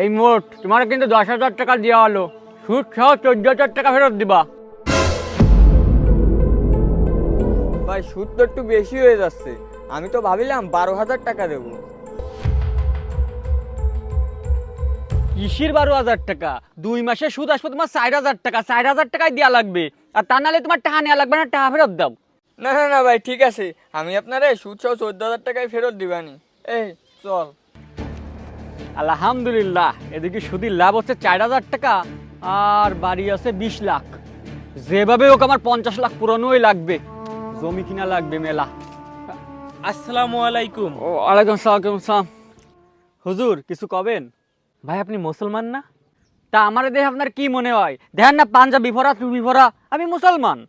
এই মোট তোমার কিন্তু দশ হাজার টাকা দেওয়া হলো। সুদ সহ চোদ্দ হাজার টাকা ফেরত দিবা। ভাই সুদ তো একটু বেশি হয়ে যাচ্ছে। আমি তো ভাবিলাম বারো হাজার টাকা দেবো। কিসির বারো হাজার টাকা? দুই মাসে সুদ আসবে তোমার চার হাজার টাকা। চার হাজার টাকায় দেওয়া লাগবে। আর তা নাহলে তোমার টাকা নেওয়া লাগবে না টাকা ফেরত দাও। না না না ভাই ঠিক আছে। আমি আপনারে সুদ সহ চোদ্দ হাজার টাকায় ফেরত দিবানি। এই চল। আলহামদুলিল্লাহ এদিকে সুদির লাভ হচ্ছে চার হাজার টাকা আর বাড়ি আছে বিশ লাখ। যেভাবে হোক আমার পঞ্চাশ লাখ পুরনোই লাগবে। জমি কিনা লাগবে মেলা। আসসালামু আলাইকুম। ও ওয়ালাইকুম সালাম সালাম। হুজুর কিছু কবেন? ভাই আপনি মুসলমান না? তা আমার দেখে আপনার কি মনে হয়? দেখেন না পাঞ্জাবি ভরা টুপি ভরা আমি মুসলমান।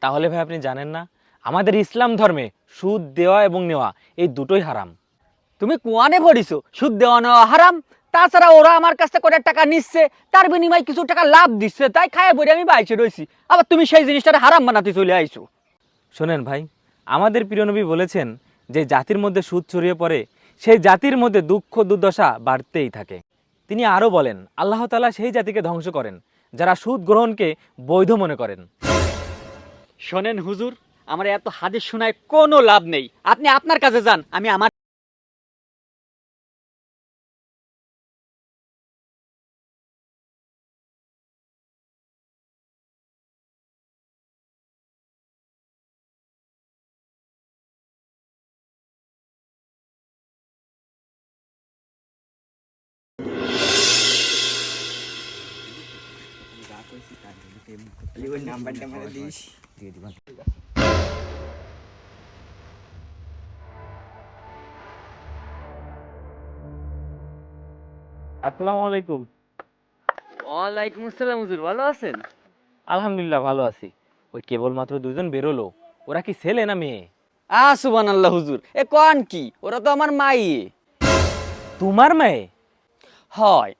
তাহলে ভাই আপনি জানেন না আমাদের ইসলাম ধর্মে সুদ দেওয়া এবং নেওয়া এই দুটোই হারাম। তুমি কোয়ানে ভরিছো সুদ দেওয়া নেওয়া হারাম। তাছাড়া ওরা আমার কাছ থেকে করে টাকা নিচ্ছে তার বিনিময়ে কিছু টাকা লাভ দিচ্ছে তাই খায় বলে আমি বাইচে রয়েছি আবার তুমি সেই জিনিসটা হারাম বানাতে চলে আইছো। শোনেন ভাই আমাদের প্রিয় নবী বলেছেন যে জাতির মধ্যে সুদ ছড়িয়ে পড়ে সেই জাতির মধ্যে দুঃখ দুর্দশা বাড়তেই থাকে। তিনি আরও বলেন আল্লাহ তালা সেই জাতিকে ধ্বংস করেন যারা সুদ গ্রহণকে বৈধ মনে করেন। শোনেন হুজুর আমার এত হাদিস শোনায় কোনো লাভ নেই। আপনি আপনার কাছে যান আমি আমার নাম্বারটা মানে দিস আসসালামু আলাইকুম। ওয়ালাইকুম আসসালাম হুজুর ভালো আছেন? আলহামদুলিল্লাহ ভালো আছি। ওই কেবলমাত্র দুজন বেরোলো। ওরা কি ছেলে না মেয়ে? আ সুবান আল্লাহ হুজুর। এ কোন কি? ওরা তো আমার মাই তোমার মেয়ে? হয়।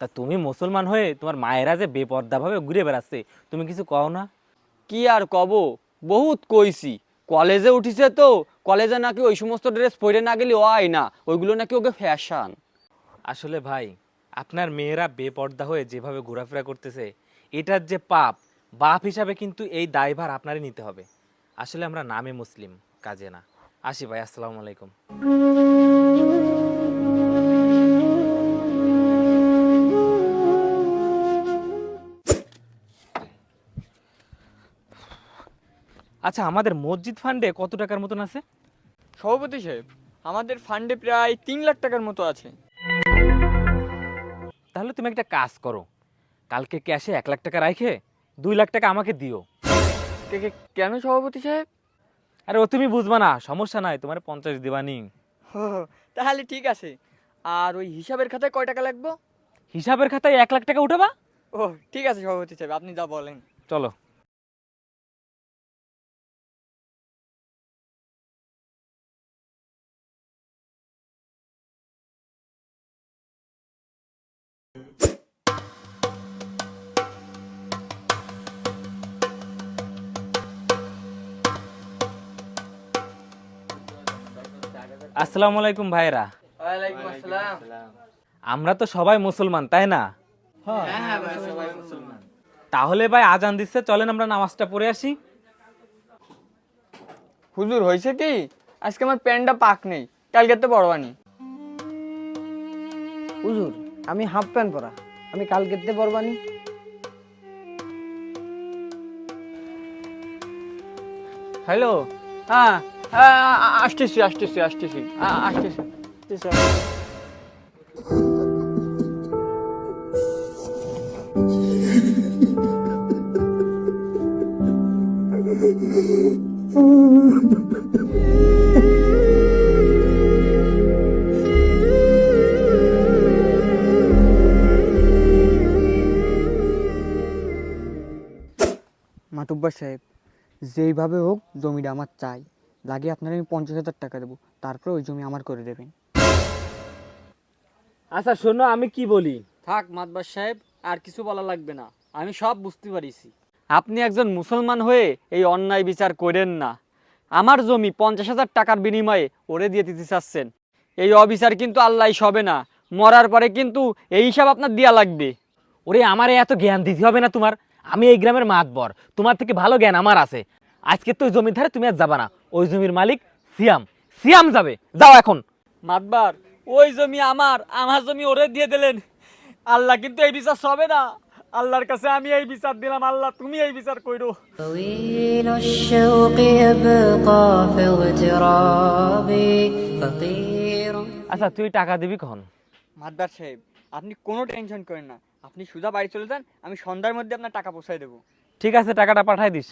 তা তুমি মুসলমান হয়ে তোমার মায়েরা যে বেপর্দাভাবে ঘুরে বেড়াচ্ছে তুমি কিছু কও না? কি আর কব? বহুত কইছি। কলেজে উঠিছে তো কলেজে নাকি ওই সমস্ত ড্রেস পরে না গেলে হয় না ওইগুলো নাকি ওকে ফ্যাশন। আসলে ভাই আপনার মেয়েরা বেপর্দা হয়ে যেভাবে ঘোরাফেরা করতেছে এটার যে পাপ বাপ হিসাবে কিন্তু এই দায়ভার আপনারই নিতে হবে। আসলে আমরা নামে মুসলিম কাজে না। আসি ভাই আসসালামু আলাইকুম। আচ্ছা আমাদের মসজিদ ফান্ডে কত টাকার মতন আছে? সভাপতি সাহেব আমাদের ফান্ডে প্রায় তিন লাখ টাকার মতো আছে। তাহলে তুমি একটা কাজ করো। কালকে ক্যাশে এক লাখ টাকা রাখে দুই লাখ টাকা আমাকে দিও। কে- কে- কেন সভাপতি সাহেব? আরে ও তুমি বুঝবা না সমস্যা নাই তোমার পঞ্চাশ দিবানি। ও, তাহলে ঠিক আছে। আর ওই হিসাবের খাতায় কয় টাকা লাগবে? হিসাবের খাতায় এক লাখ টাকা উঠাবা? ও ঠিক আছে সভাপতি সাহেব আপনি যা বলেন। চলো। আসসালামু আলাইকুম ভাইরা ওয়ালাইকুম আসসালাম। আমরা তো সবাই মুসলমান তাই না? তাহলে ভাই আজান দিচ্ছে চলেন আমরা নামাজটা পড়ে আসি। হুজুর হয়েছে কি? আজকে আমার প্যান্টটা পাক নেই কালকে তো বড়বানি হুজুর আমি হাফ প্যান্ট পরা আমি কালকেতে পরবানি হ্যালো? হ্যাঁ হ্যাঁ, আসতেছি আসতেছি আসতেছি। আসতেছি। মাতুব্বার সাহেব যেইভাবে হোক জমিটা আমার চাই। লাগে আপনার আমি পঞ্চাশ হাজার টাকা দেবো। তারপরে ওই জমি আমার করে দেবেন। আচ্ছা শোনো আমি কি বলি? থাক মাতবার সাহেব আর কিছু বলা লাগবে না। আমি সব বুঝতে পারিছি। আপনি একজন মুসলমান হয়ে এই অন্যায় বিচার করেন না। আমার জমি পঞ্চাশ হাজার টাকার বিনিময়ে ওরে দিয়ে দিতে চাচ্ছেন। এই অবিচার কিন্তু আল্লাহ সবে না। মরার পরে কিন্তু এই হিসাব আপনার দেওয়া লাগবে। ওরে আমার এত জ্ঞান দিতে হবে না তোমার? আমি এই গ্রামের মাতবর। তোমার থেকে ভালো জ্ঞান আমার আছে। আজকে তো জমি ধারে তুমি আর যাবা না। ওই জমির মালিক সিয়াম। সিয়াম যাবে। যাও এখন। মাতবার ওই জমি আমার আমার জমি ওরে দিয়ে দিলেন। আল্লাহ কিন্তু এই বিচার হবে না। আল্লাহর কাছে আমি এই বিচার দিলাম। আল্লাহ তুমি এই বিচার করো আচ্ছা তুই টাকা দিবি কখন? মাদ্দার সাহেব আপনি কোনো টেনশন করেন না। আপনি সুজা বাড়ি চলে যান আমি সন্ধ্যার মধ্যে আপনার টাকা পৌঁছাই দেবো। ঠিক আছে টাকাটা পাঠাই দিস।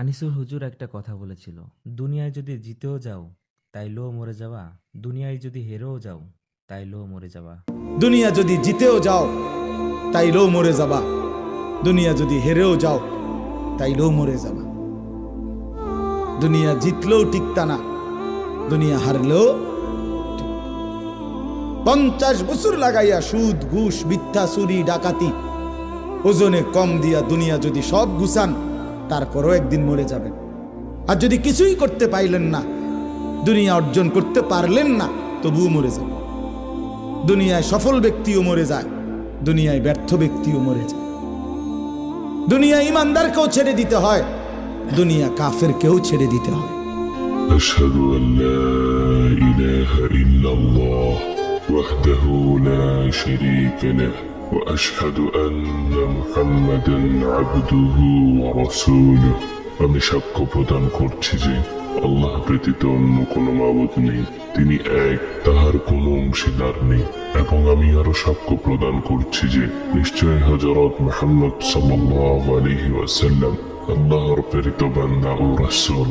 আনিসুর হুজুর একটা কথা বলেছিল, দুনিয়ায় যদি জিতেও যাও তাইলেও মরে যাবা দুনিয়ায় যদি হেরেও যাও তাইলেও মরে যাবা দুনিয়া যদি জিতেও যাও তাইলেও মরে যাবা দুনিয়া যদি হেরেও যাও, তাই তাইলেও মরে যাবা দুনিয়া জিতলেও টিকতা না, দুনিয়া হারলেও পঞ্চাশ বছর লাগাইয়া সুদ, ঘুষ, মিথ্যা, চুরি, ডাকাতি, ওজনে কম দিয়া দুনিয়া যদি সব গুছান তারপরও একদিন মরে যাবেন। আর যদি কিছুই করতে পাইলেন না, দুনিয়া অর্জন করতে পারলেন না, তবুও মরে যাবে দুনিয়ায় সফল ব্যক্তিও মরে যায়, দুনিয়ায় ব্যর্থ ব্যক্তিও মরে যায়। দুনিয়া ইমানদারকেও ছেড়ে দিতে হয়, দুনিয়া কাফের কেউ ছেড়ে দিতে হয়। أشهد أن لا إله إلا الله وحده وأشهد أن محمدا عبده ورسوله আমি সাক্ষ্য প্রদান করছি যে আল্লাহ ব্যতীত অন্য কোনো মাবুদ নেই তিনি এক তাহার কোনো অংশীদার নেই এবং আমি আরো সাক্ষ্য প্রদান করছি যে নিশ্চয় হজরত মোহাম্মদ সাল্লাল্লাহু আলাইহি ওয়াসাল্লাম আল্লাহর প্রেরিত বান্দা ও রাসূল